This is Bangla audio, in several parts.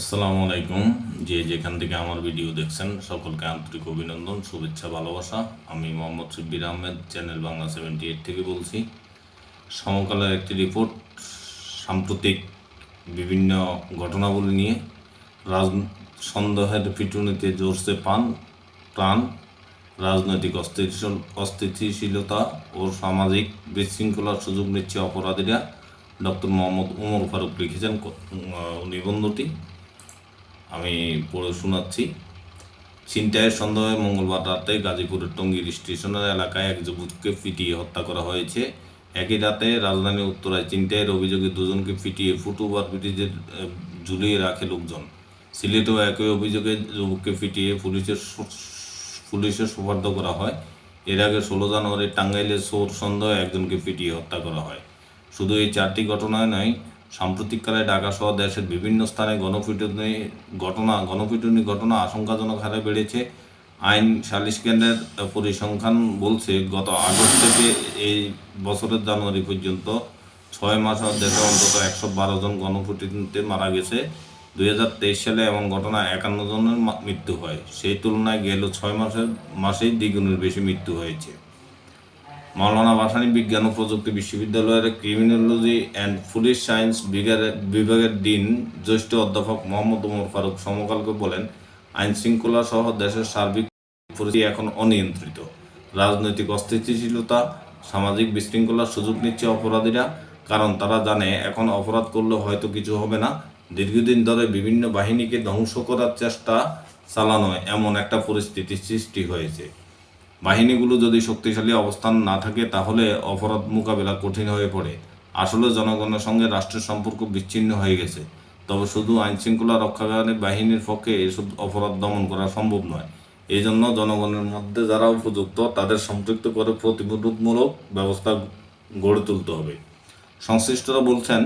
আসসালামু আলাইকুম। যে যেখান থেকে আমার ভিডিও দেখছেন, সকলকে আন্তরিক অভিনন্দন, শুভেচ্ছা, ভালোবাসা। আমি Mohammad Shibbir Ahmed, channel Bangla seventy eight থেকে বলছি। সমকালের একটি রিপোর্ট, সাম্প্রতিক বিভিন্ন ঘটনাবলী নিয়ে। রাজ, সন্দেহের পিটুনিতে জোরসে পান, প্রাণ, রাজনৈতিক অস্থিতিশীল, অস্থিতিশীলতা ও সামাজিক বিশৃঙ্খলার সুযোগ নিচ্ছে অপরাধীরা। ডক্টর মোহাম্মদ উমর ফারুক লিখেছেন নিবন্ধটি আমি পড়ে শোনাচ্ছি। ছিনতাইয়ের সন্দেহে মঙ্গলবার রাতে গাজীপুরের টঙ্গীর স্টেশনের এলাকায় এক যুবককে পিটিয়ে হত্যা করা হয়েছে। একই রাতে রাজধানী উত্তরায় ছিনতাইয়ের অভিযোগে দুজনকে পিটিয়ে ফুটওভার ব্রিজে ঝুলিয়ে রাখে লোকজন। সিলেটেও একই অভিযোগে যুবককে পিটিয়ে পুলিশের পুলিশের সুপার্দ করা হয়। এর আগে ষোলো জানুয়ারি টাঙ্গাইলে সোর সন্দেহে একজনকে পিটিয়ে হত্যা করা হয়। শুধু এই চারটি ঘটনায় নয় সাম্প্রতিককালে ঢাকা সহ দেশের বিভিন্ন স্থানে গণপিটুনি ঘটনা গণপিটুনি ঘটনা আশঙ্কাজনক হারে বেড়েছে। আইন সালিশ কেন্দ্রের পরিসংখ্যান বলছে, গত আগস্ট থেকে এই বছরের জানুয়ারি পর্যন্ত ছয় মাস দেশে অন্তত একশো বারো জন গণপিটুনিতে মারা গেছে। দুই হাজার তেইশ সালে এমন ঘটনা একান্ন জনের মৃত্যু হয়। সেই তুলনায় গেল ছয় মাসের, মাসেই দ্বিগুণের বেশি মৃত্যু হয়েছে। মাওলানা ভাসানী বিজ্ঞান ও প্রযুক্তি বিশ্ববিদ্যালয়ের ক্রিমিনোলজি অ্যান্ড পুলিশ সায়েন্স বিভাগের ডিন জ্যেষ্ঠ অধ্যাপক মোহাম্মদ উমর ফারুক সমকালকে বলেন, আইন শৃঙ্খলা সহ দেশের সার্বিক পরিস্থিতি এখন অনিয়ন্ত্রিত। রাজনৈতিক অস্থিতিশীলতা, সামাজিক বিশৃঙ্খলার সুযোগ নিচ্ছে অপরাধীরা, কারণ তারা জানে এখন অপরাধ করলে হয়তো কিছু হবে না। দীর্ঘদিন ধরে বিভিন্ন বাহিনীকে ধ্বংস করার চেষ্টা চালানো এমন একটা পরিস্থিতি সৃষ্টি হয়েছে। বাহিনীগুলো যদি শক্তিশালী অবস্থান না থাকে, তাহলে অপরাধ মোকাবেলা কঠিন হয়ে পড়ে। আসলে জনগণের সঙ্গে রাষ্ট্রের সম্পর্ক বিচ্ছিন্ন হয়ে গেছে। তবে শুধু আইন শৃঙ্খলা রক্ষাকারী বাহিনীর পক্ষে এসব অপরাধ দমন করা সম্ভব নয়। এই জন্য জনগণের মধ্যে যারা উপযুক্ত, তাদের সম্পৃক্ত করে প্রতিরোধমূলক ব্যবস্থা গড়ে তুলতে হবে। সংশ্লিষ্টরা বলছেন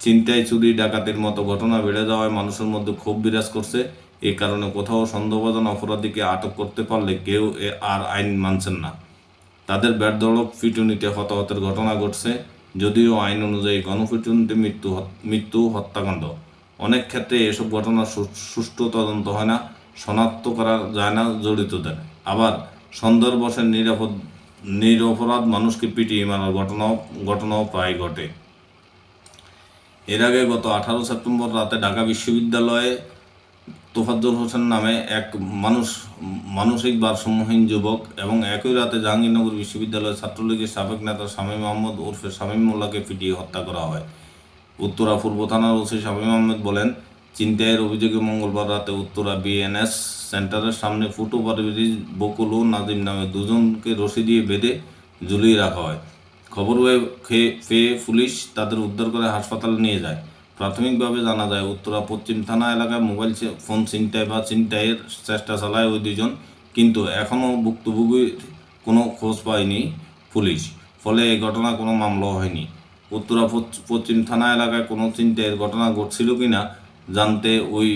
চিন্তায় চুরি, ডাকাতির মতো ঘটনা বেড়ে যাওয়ায় মানুষের মধ্যে ক্ষোভ বিরাজ করছে। এই কারণে কোথাও সন্দেহভাজন অপরাধীকে আটক করতে পারলে কেউ এ আর আইন মানছেন না। তাদের ব্যর্থলক পিটুনিতে হতাহতের ঘটনা ঘটছে, যদিও আইন অনুযায়ী গণপিটুনিতে মৃত্যু মৃত্যু হত্যাকাণ্ড। অনেক ক্ষেত্রে এসব ঘটনা সুষ্ঠু তদন্ত হয় না, শনাক্ত করা যায় না জড়িতদের। আবার সন্দেহবশে নিরাপদ নিরপরাধ মানুষকে পিটিয়ে মারার ঘটনাও ঘটনাও প্রায় ঘটে। এর আগে গত আঠারো সেপ্টেম্বর রাতে ঢাকা বিশ্ববিদ্যালয়ে তোফাজ্জল হোসেন নামে এক মানুষ মানসিক ভারসাম্যহীন যুবক এবং একই রাতে জাহাঙ্গীরনগর বিশ্ববিদ্যালয়ের ছাত্রলীগের সাবেক নেতা শামীম আহমদ ওরফে শামীম মোল্লাকে পিটিয়ে হত্যা করা হয়। উত্তরা পূর্ব থানার ওসি শামীম আহমেদ বলেন চিন্তায়ের অভিযোগে মঙ্গলবার রাতে উত্তরা বিএনএস সেন্টারের সামনে ফুটওভার ব্রিজ বকুল ও নাজিম নামে দুজনকে রশি দিয়ে বেঁধে ঝুলিয়ে রাখা হয়। খবর পেয়ে পুলিশ তাদের উদ্ধার করে হাসপাতালে নিয়ে যায়। প্রাথমিকভাবে জানা যায়, উত্তরা পশ্চিম থানা এলাকায় মোবাইল ফোন ছিনতাই বা ছিনতাইয়ের চেষ্টা চালায় ওই দুজন, কিন্তু এখনও ভুক্তভোগীর কোনো খোঁজ পায়নি পুলিশ। ফলে এই ঘটনা কোনো মামলা হয়নি। উত্তরা পশ্চিম থানা এলাকায় কোনো ছিনতাইয়ের ঘটনা ঘটছিল কিনা জানতে ওই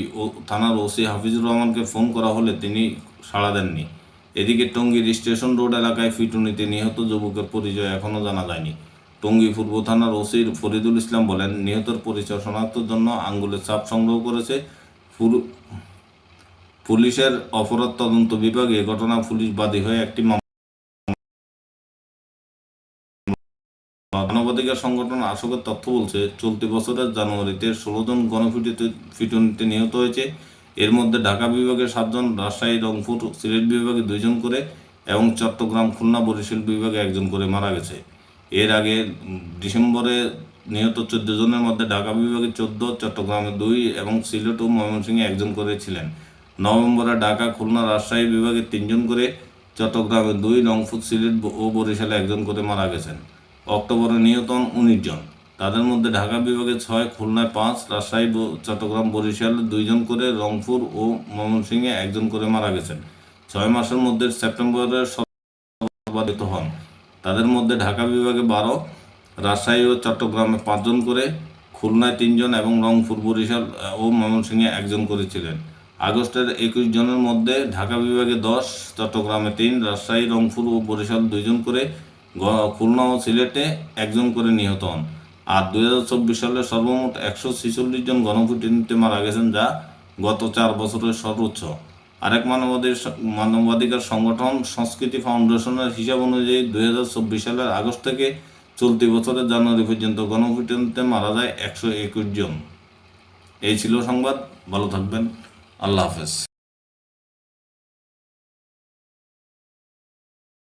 থানার ওসি হাফিজুর রহমানকে ফোন করা হলে তিনি সাড়া দেননি। এদিকে টঙ্গীর স্টেশন রোড এলাকায় ফিটুনিতে নিহত যুবকের পরিচয় এখনও জানা যায়নি। টঙ্গী পূর্ব থানার ওসির ফরিদুল ইসলাম বলেন, নিহতের পরিচয় শনাক্তের জন্য আঙ্গুলের ছাপ সংগ্রহ করেছে পুলিশের অপরাধ তদন্ত বিভাগে। ঘটনা পুলিশ বাদী হয়ে একটি মানবাধিকার সংগঠন আশোকের তথ্য বলছে, চলতি বছরের জানুয়ারিতে ষোলো জন গণপিটুনিতে পিটুনিতে নিহত হয়েছে। এর মধ্যে ঢাকা বিভাগে সাতজন, রাজশাহী, রংপুর, সিলেট বিভাগে দুইজন করে এবং চট্টগ্রাম খুলনা বরিশাল বিভাগে একজন করে মারা গেছে। এর আগে ডিসেম্বরে নিহত চোদ্দ জনের মধ্যে ঢাকা বিভাগে চোদ্দ, চট্টগ্রামে দুই এবং সিলেট ও ময়মনসিংহে একজন করে ছিলেন। নভেম্বরে ঢাকা, খুলনা, রাজশাহী বিভাগে তিনজন করে, চট্টগ্রামে দুই, রংপুর, সিলেট ও বরিশালে একজন করে মারা গেছেন। অক্টোবরে নিহত উনিশ জন। তাদের মধ্যে ঢাকা বিভাগে ছয়, খুলনায় পাঁচ, রাজশাহী চট্টগ্রাম, বরিশালে দুইজন করে, রংপুর ও ময়মনসিংহে একজন করে মারা গেছেন। ছয় মাসের মধ্যে সেপ্টেম্বরে সর্বাধিক হন। তাদের মধ্যে ঢাকা বিভাগে বারো, রাজশাহী ও চট্টগ্রামে পাঁচজন করে, খুলনায় তিনজন এবং রংপুর, বরিশাল ও ময়মনসিংহে একজন করেছিলেন। আগস্টের একুশ জনের মধ্যে ঢাকা বিভাগে দশ, চট্টগ্রামে তিন, রাজশাহী, রংপুর ও বরিশাল দুইজন করে খুলনা ও সিলেটে একজন করে নিহত হন। আর দুই হাজার চব্বিশ সালে সর্বমোট একশো ছেচল্লিশ জন গণপিটুনিতে মারা গেছেন যা গত চার বছরের সর্বোচ্চ। আরেক মানবাধিকার মানবাধিকার সংগঠন সংস্কৃতি ফাউন্ডেশনের হিসাব অনুযায়ী দুই হাজার চব্বিশ সালের আগস্ট থেকে চলতি বছরের জানুয়ারি পর্যন্ত গণপিটনতে মারা যায় একশো একুশ জন। এই ছিল সংবাদ, ভালো থাকবেন। আল্লাহ হাফেজ।